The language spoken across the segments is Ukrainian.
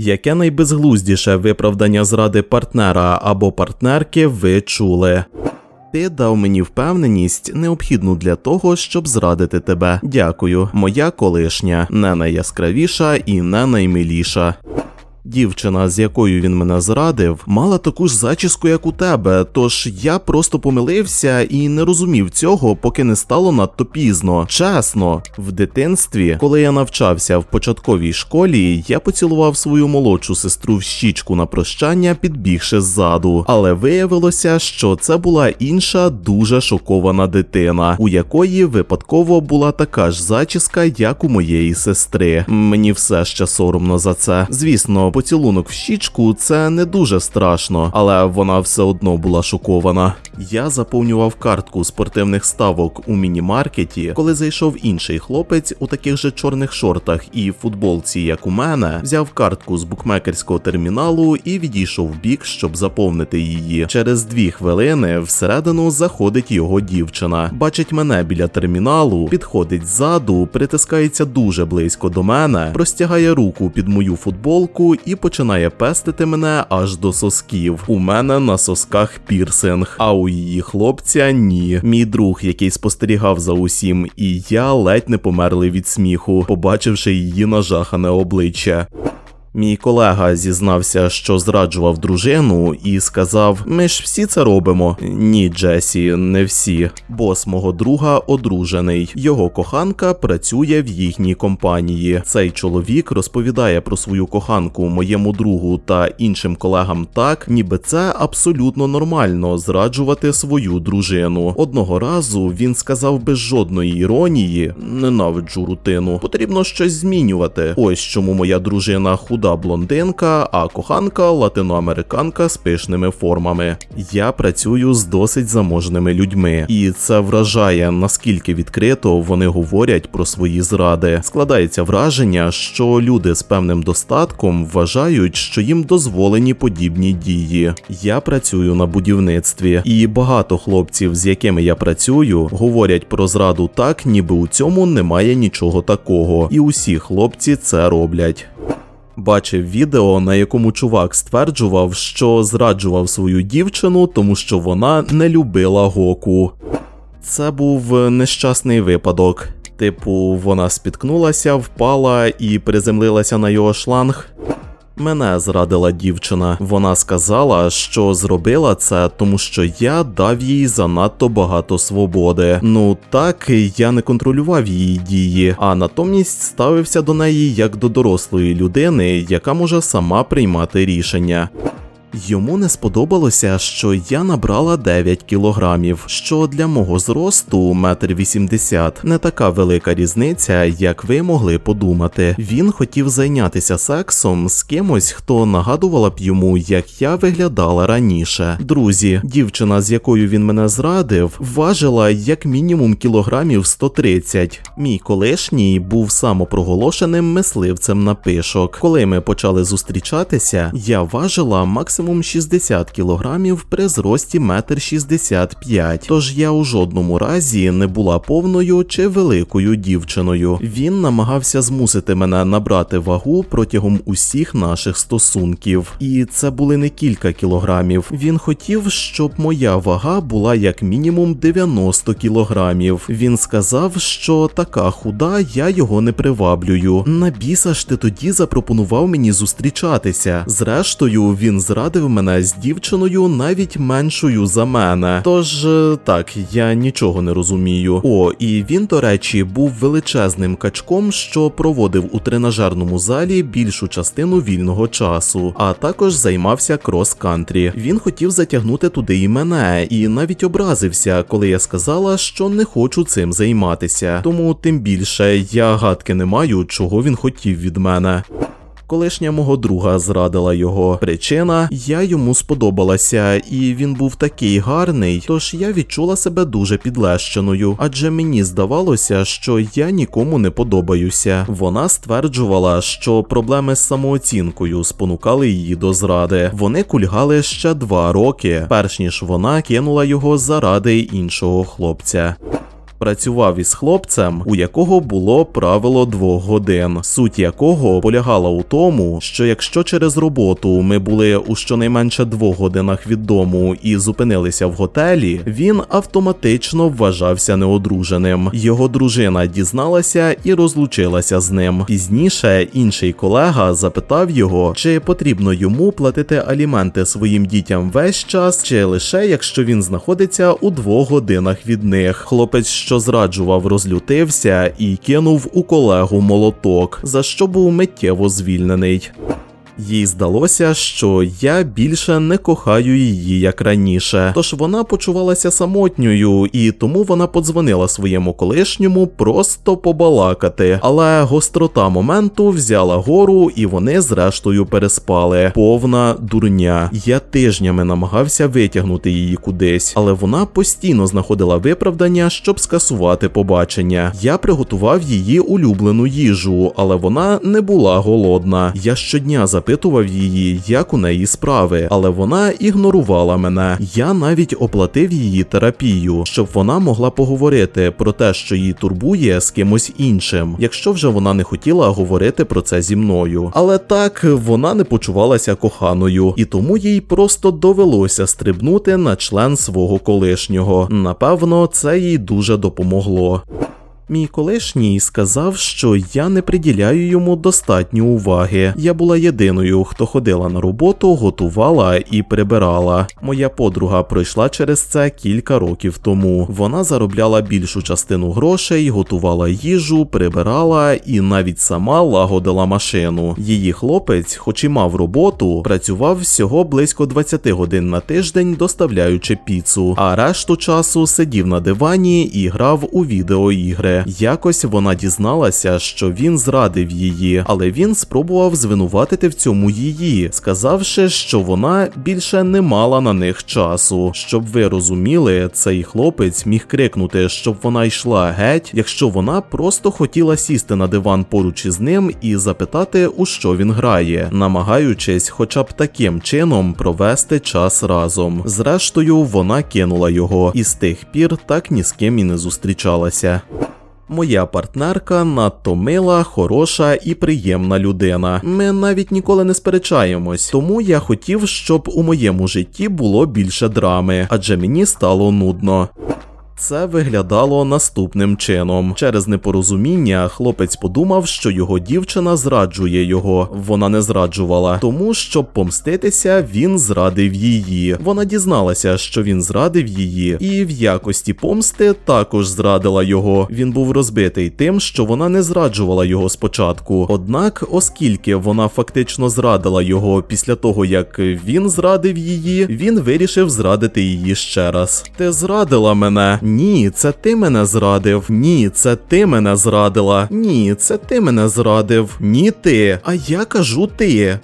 Яке найбезглуздіше виправдання зради партнера або партнерки ви чули? Ти дав мені впевненість, необхідну для того, щоб зрадити тебе. Дякую, моя колишня, не найяскравіша і не наймиліша. Дівчина, з якою він мене зрадив, мала таку ж зачіску, як у тебе, тож я просто помилився і не розумів цього, поки не стало надто пізно. Чесно, в дитинстві, коли я навчався в початковій школі, я поцілував свою молодшу сестру в щічку на прощання, підбігши ззаду. Але виявилося, що це була інша дуже шокована дитина, у якої випадково була така ж зачіска, як у моєї сестри. Мені все ще соромно за це. Звісно, поцілунок в щічку це не дуже страшно, але вона все одно була шокована. Я заповнював картку спортивних ставок у міні-маркеті, коли зайшов інший хлопець у таких же чорних шортах і футболці, як у мене, взяв картку з букмекерського терміналу і відійшов в бік, щоб заповнити її. Через дві хвилини всередину заходить його дівчина, бачить мене біля терміналу, підходить ззаду, притискається дуже близько до мене, простягає руку під мою футболку і починає пестити мене аж до сосків. У мене на сосках пірсинг, а у її хлопця ні. Мій друг, який спостерігав за усім, і я ледь не померли від сміху, побачивши її нажахане обличчя. Мій колега зізнався, що зраджував дружину, і сказав: Ми ж всі це робимо. Ні, Джесі, не всі. Бос мого друга одружений. Його коханка працює в їхній компанії. Цей чоловік розповідає про свою коханку моєму другу та іншим колегам так, ніби це абсолютно нормально зраджувати свою дружину. Одного разу він сказав без жодної іронії: ненавиджу рутину. Потрібно щось змінювати. Ось чому моя дружина худа блондинка, а коханка латиноамериканка з пишними формами. Я працюю з досить заможними людьми, і це вражає наскільки відкрито вони говорять про свої зради. Складається враження, що люди з певним достатком вважають, що їм дозволені подібні дії. Я працюю на будівництві, і багато хлопців, з якими я працюю, говорять про зраду так, ніби у цьому немає нічого такого, і усі хлопці це роблять. Бачив відео, на якому чувак стверджував, що зраджував свою дівчину, тому що вона не любила Гоку. Це був нещасний випадок. Типу, вона спіткнулася, впала і приземлилася на його шланг. Мене зрадила дівчина. Вона сказала, що зробила це, тому що я дав їй занадто багато свободи. Ну так я не контролював її дії, а натомість ставився до неї як до дорослої людини, яка може сама приймати рішення. Йому не сподобалося, що я набрала 9 кілограмів, що для мого зросту метр вісімдесят не така велика різниця, як ви могли подумати. Він хотів зайнятися сексом з кимось, хто нагадувала б йому, як я виглядала раніше. Друзі, дівчина, з якою він мене зрадив, важила як мінімум кілограмів 130. Мій колишній був самопроголошеним мисливцем на пишок. Коли ми почали зустрічатися, я важила максимум максимум 60 кілограмів при зрості 1,65 м, тож я у жодному разі не була повною чи великою дівчиною. Він намагався змусити мене набрати вагу протягом усіх наших стосунків, і це були не кілька кілограмів. Він хотів, щоб моя вага була як мінімум 90 кілограмів. Він сказав, що така худа я його не приваблюю. На біса ж ти тоді запропонував мені зустрічатися. Зрештою, він зрадив зрадив мене з дівчиною навіть меншою за мене. Тож е, так, я нічого не розумію. О, і він, до речі, був величезним качком, що проводив у тренажерному залі більшу частину вільного часу, а також займався крос-кантрі. Він хотів затягнути туди і мене, і навіть образився, коли я сказала, що не хочу цим займатися. Тому тим більше я гадки не маю, чого він хотів від мене. Колишня мого друга зрадила його. Причина я йому сподобалася, і він був такий гарний, тож я відчула себе дуже підлещеною, адже мені здавалося, що я нікому не подобаюся. Вона стверджувала, що проблеми з самооцінкою спонукали її до зради. Вони кульгали ще два роки, перш ніж вона кинула його заради іншого хлопця. Працював із хлопцем, у якого було правило двох годин, суть якого полягала у тому, що якщо через роботу ми були у щонайменше двох годинах від дому і зупинилися в готелі, він автоматично вважався неодруженим. Його дружина дізналася і розлучилася з ним. Пізніше інший колега запитав його, чи потрібно йому платити аліменти своїм дітям весь час, чи лише якщо він знаходиться у двох годинах від них. Хлопець, що зраджував, розлютився і кинув у колегу молоток, за що був миттєво звільнений. Їй здалося, що я більше не кохаю її як раніше. Тож вона почувалася самотньою, і тому вона подзвонила своєму колишньому просто побалакати. Але гострота моменту взяла гору, і вони зрештою переспали. Повна дурня. Я тижнями намагався витягнути її кудись, але вона постійно знаходила виправдання, щоб скасувати побачення. Я приготував її улюблену їжу, але вона не була голодна. Я щодня запитував її, як у неї справи, але вона ігнорувала мене. Я навіть оплатив її терапію, щоб вона могла поговорити про те, що її турбує з кимось іншим, якщо вже вона не хотіла говорити про це зі мною. Але так вона не почувалася коханою, і тому їй просто довелося стрибнути на член свого колишнього. Напевно, це їй дуже допомогло. Мій колишній сказав, що я не приділяю йому достатньо уваги. Я була єдиною, хто ходила на роботу, готувала і прибирала. Моя подруга пройшла через це кілька років тому. Вона заробляла більшу частину грошей, готувала їжу, прибирала і навіть сама лагодила машину. Її хлопець, хоч і мав роботу, працював всього близько 20 годин на тиждень, доставляючи піцу, а решту часу сидів на дивані і грав у відеоігри. Якось вона дізналася, що він зрадив її, але він спробував звинуватити в цьому її, сказавши, що вона більше не мала на них часу. Щоб ви розуміли, цей хлопець міг крикнути, щоб вона йшла геть, якщо вона просто хотіла сісти на диван поруч із ним і запитати, у що він грає, намагаючись, хоча б таким чином провести час разом. Зрештою, вона кинула його, і з тих пір так ні з ким і не зустрічалася. Моя партнерка надто мила, хороша і приємна людина. Ми навіть ніколи не сперечаємось, тому я хотів, щоб у моєму житті було більше драми, адже мені стало нудно. Це виглядало наступним чином. Через непорозуміння хлопець подумав, що його дівчина зраджує його. Вона не зраджувала, тому щоб помститися, він зрадив її. Вона дізналася, що він зрадив її, і в якості помсти також зрадила його. Він був розбитий тим, що вона не зраджувала його спочатку. Однак, оскільки вона фактично зрадила його після того, як він зрадив її, він вирішив зрадити її ще раз. Ти зрадила мене. Ні, це ти мене зрадив. Ні, це ти мене зрадила. Ні, це ти мене зрадив. Ні, ти. А я кажу ти.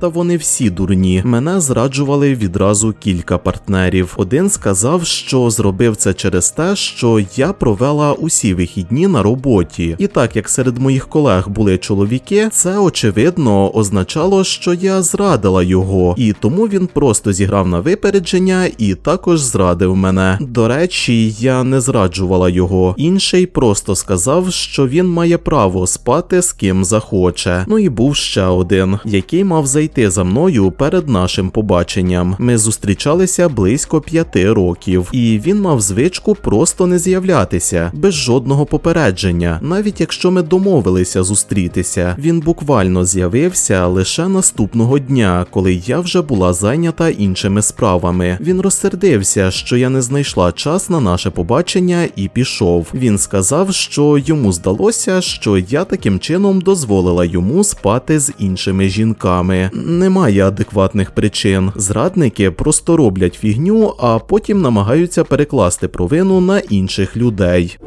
Та вони всі дурні. Мене зраджували відразу кілька партнерів. Один сказав, що зробив це через те, що я провела усі вихідні на роботі. І так як серед моїх колег були чоловіки, це очевидно означало, що я зрадила його, і тому він просто зіграв на випередження і також зрадив мене. До речі, я не зраджувала його. Інший просто сказав, що він має право спати з ким захоче. Ну і був ще один, який мав зайти за мною перед нашим побаченням. Ми зустрічалися близько п'яти років, і він мав звичку просто не з'являтися без жодного попередження, навіть якщо ми домовилися зустрітися. Він буквально з'явився лише наступного дня, коли я вже була зайнята іншими справами. Він розсердився, що я не знайшла час на наше побачення і пішов. Він сказав, що йому здалося, що я таким чином дозволила йому спати з іншими жінками немає адекватних причин. Зрадники просто роблять фігню, а потім намагаються перекласти провину на інших людей.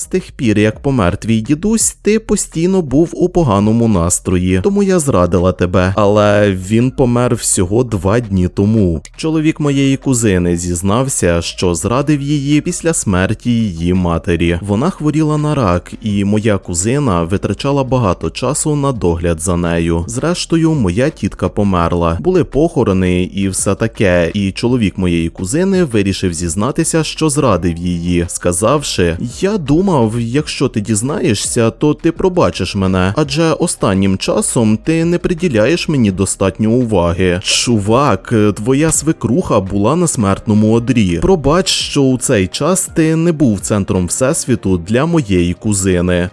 З тих пір, як помер твій дідусь, ти постійно був у поганому настрої, тому я зрадила тебе. Але він помер всього два дні тому. Чоловік моєї кузини зізнався, що зрадив її після смерті її матері. Вона хворіла на рак, і моя кузина витрачала багато часу на догляд за нею. Зрештою, моя тітка померла. Були похорони і все таке. І чоловік моєї кузини вирішив зізнатися, що зрадив її, сказавши: Я думав, якщо ти дізнаєшся, то ти пробачиш мене, адже останнім часом ти не приділяєш мені достатньо уваги. Чувак, твоя свекруха була на смертному одрі. Пробач, що у цей час ти не був центром всесвіту для моєї кузини.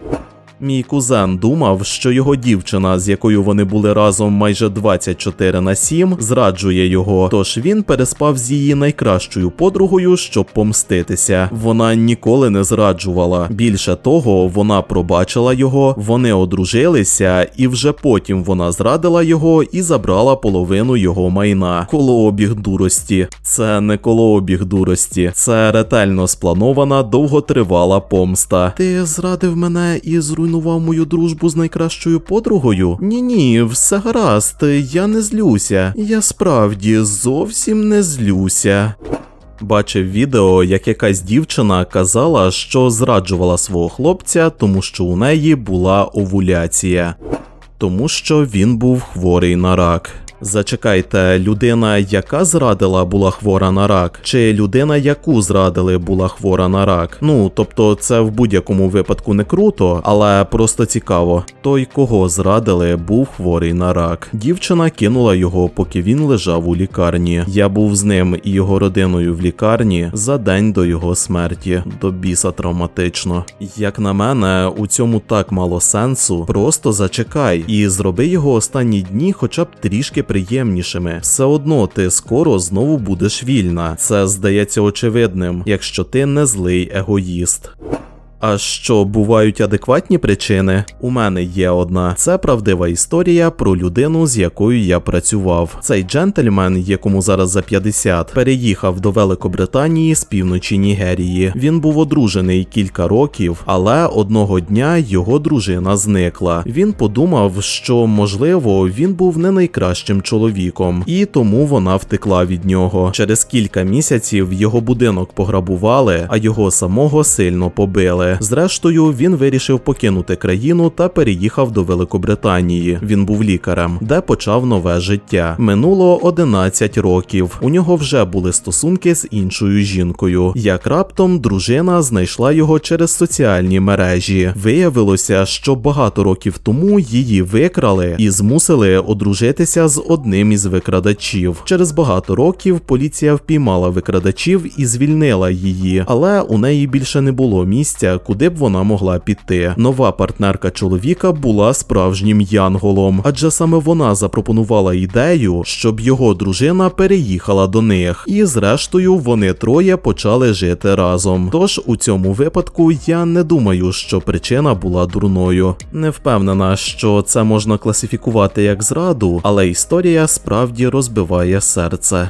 Мій кузен думав, що його дівчина, з якою вони були разом майже 24 на 7, зраджує його. Тож він переспав з її найкращою подругою, щоб помститися. Вона ніколи не зраджувала. Більше того, вона пробачила його, вони одружилися, і вже потім вона зрадила його і забрала половину його майна. Колообіг дурості. Це не колообіг дурості, це ретельно спланована, довготривала помста. Ти зрадив мене і зруйнував мою дружбу з найкращою подругою? Ні, ні, все гаразд, я не злюся. Я справді зовсім не злюся. Бачив відео, як якась дівчина казала, що зраджувала свого хлопця, тому що у неї була овуляція, тому що він був хворий на рак. Зачекайте, людина, яка зрадила, була хвора на рак, чи людина, яку зрадили, була хвора на рак. Ну тобто, це в будь-якому випадку не круто, але просто цікаво. Той, кого зрадили, був хворий на рак. Дівчина кинула його, поки він лежав у лікарні. Я був з ним і його родиною в лікарні за день до його смерті. До біса травматично. Як на мене, у цьому так мало сенсу. Просто зачекай і зроби його останні дні, хоча б трішки приємнішими. Все одно ти скоро знову будеш вільна. Це здається очевидним, якщо ти не злий егоїст. А що бувають адекватні причини? У мене є одна. Це правдива історія про людину, з якою я працював. Цей джентльмен, якому зараз за 50, переїхав до Великобританії з півночі Нігерії. Він був одружений кілька років, але одного дня його дружина зникла. Він подумав, що можливо він був не найкращим чоловіком, і тому вона втекла від нього. Через кілька місяців його будинок пограбували, а його самого сильно побили. Зрештою, він вирішив покинути країну та переїхав до Великобританії. Він був лікарем, де почав нове життя. Минуло 11 років. У нього вже були стосунки з іншою жінкою. Як раптом дружина знайшла його через соціальні мережі. Виявилося, що багато років тому її викрали і змусили одружитися з одним із викрадачів. Через багато років поліція впіймала викрадачів і звільнила її, але у неї більше не було місця, куди б вона могла піти. Нова партнерка чоловіка була справжнім янголом, адже саме вона запропонувала ідею, щоб його дружина переїхала до них, і зрештою вони троє почали жити разом. Тож у цьому випадку я не думаю, що причина була дурною. Не впевнена, що це можна класифікувати як зраду, але історія справді розбиває серце.